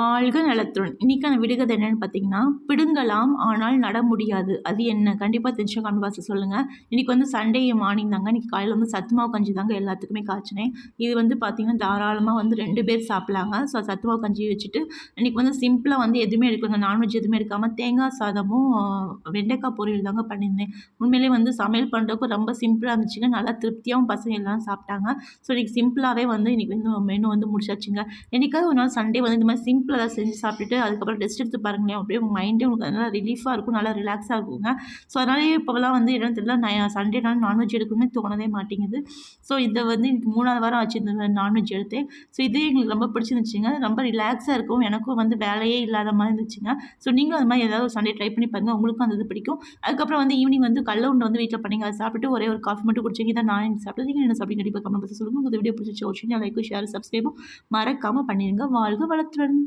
ஆழ்க நலத்துடன். இன்றைக்கான விடுகதை என்னென்னு பார்த்தீங்கன்னா பிடுங்கலாம் ஆனால் நட முடியாது. அது என்ன? கண்டிப்பாக தெரிஞ்ச கமெண்ட் சொல்லுங்கள் இன்றைக்கி வந்து சண்டே மார்னிங் தாங்க. இன்றைக்கி காலையில் வந்து சத்துமாவு கஞ்சி தாங்க எல்லாத்துக்குமே காய்ச்சினேன். இது வந்து பார்த்திங்கன்னா தாராளமாக வந்து ரெண்டு பேர் சாப்பிட்லாங்க. ஸோ சத்துமாவு கஞ்சி வச்சுட்டு இன்றைக்கி வந்து சிம்பிளாக வந்து எதுவுமே எடுக்கலங்க. நான்வெஜ் எதுவுமே எடுக்காமல் தேங்காய் சாதமும் வெண்டைக்காய் பொரியல் தாங்க பண்ணியிருந்தேன். உண்மையிலே வந்து சமையல் பண்ணுறதுக்கு ரொம்ப சிம்பிளாக இருந்துச்சுங்க. நல்லா திருப்தியாகவும் பசங்க எல்லாம் சாப்பிட்டாங்க. ஸோ இன்றைக்கி சிம்பிளாகவே வந்து இன்றைக்கி வந்து மெனு வந்து முடிச்சாச்சுங்க. என்றைக்காவது ஒரு நாள் சண்டே வந்து இந்த மாதிரி சிம்பிள் சிம்பிளாக செஞ்சு சாப்பிட்டுட்டு அதுக்கப்புறம் ரெஸ்ட் எடுத்து பாருங்களேன். அப்படியே உங்கள் மைண்டே உங்களுக்கு நல்லா ரிலீஃபாக இருக்கும் நல்லா ரிலாக்ஸாக இருக்குங்க. ஸோ அதனாலே இப்போலாம் வந்து என்னன்னு தெரியல நான் சண்டே நாள் நான்வெஜ் எடுக்கணும்னு தோணவே மாட்டேங்குது. ஸோ இதை வந்து எனக்கு மூணாவது வாரம் ஆச்சு இந்த நான்வெஜ் எடுத்தேன். ஸோ இதே எங்களுக்கு ரொம்ப பிடிச்சிருந்துச்சுங்க. ரொம்ப ரிலாக்ஸாக இருக்கும். எனக்கும் வந்து வேலையே இல்லாத மாதிரி இருந்துச்சுங்க. ஸோ நீங்களும் அது மாதிரி ஏதாவது ஒரு சண்டே ட்ரை பண்ணி பாருங்கள் உங்களுக்கும் அந்த இது பிடிக்கும். அதுக்கப்புறம் வந்து ஈவினிங் வந்து கல்ல உண்டை வந்து வீட்டில் பண்ணிங்க. அதை சாப்பிட்டு ஒரே ஒரு காஃபி மட்டும் குடிச்சிங்க தான் நான் சாப்பிட்டு நீங்கள் என்ன சாப்பிட்டு கண்டிப்பாக கமெண்ட் சொல்லுங்கள் உங்கள் வீடியோ பிடிச்சி வச்சுங்க லைக்கும் ஷேர் சப்ஸ்கிரைபும் மறக்காமல் பண்ணிடுங்க வாழ்க வளர்த்துடன்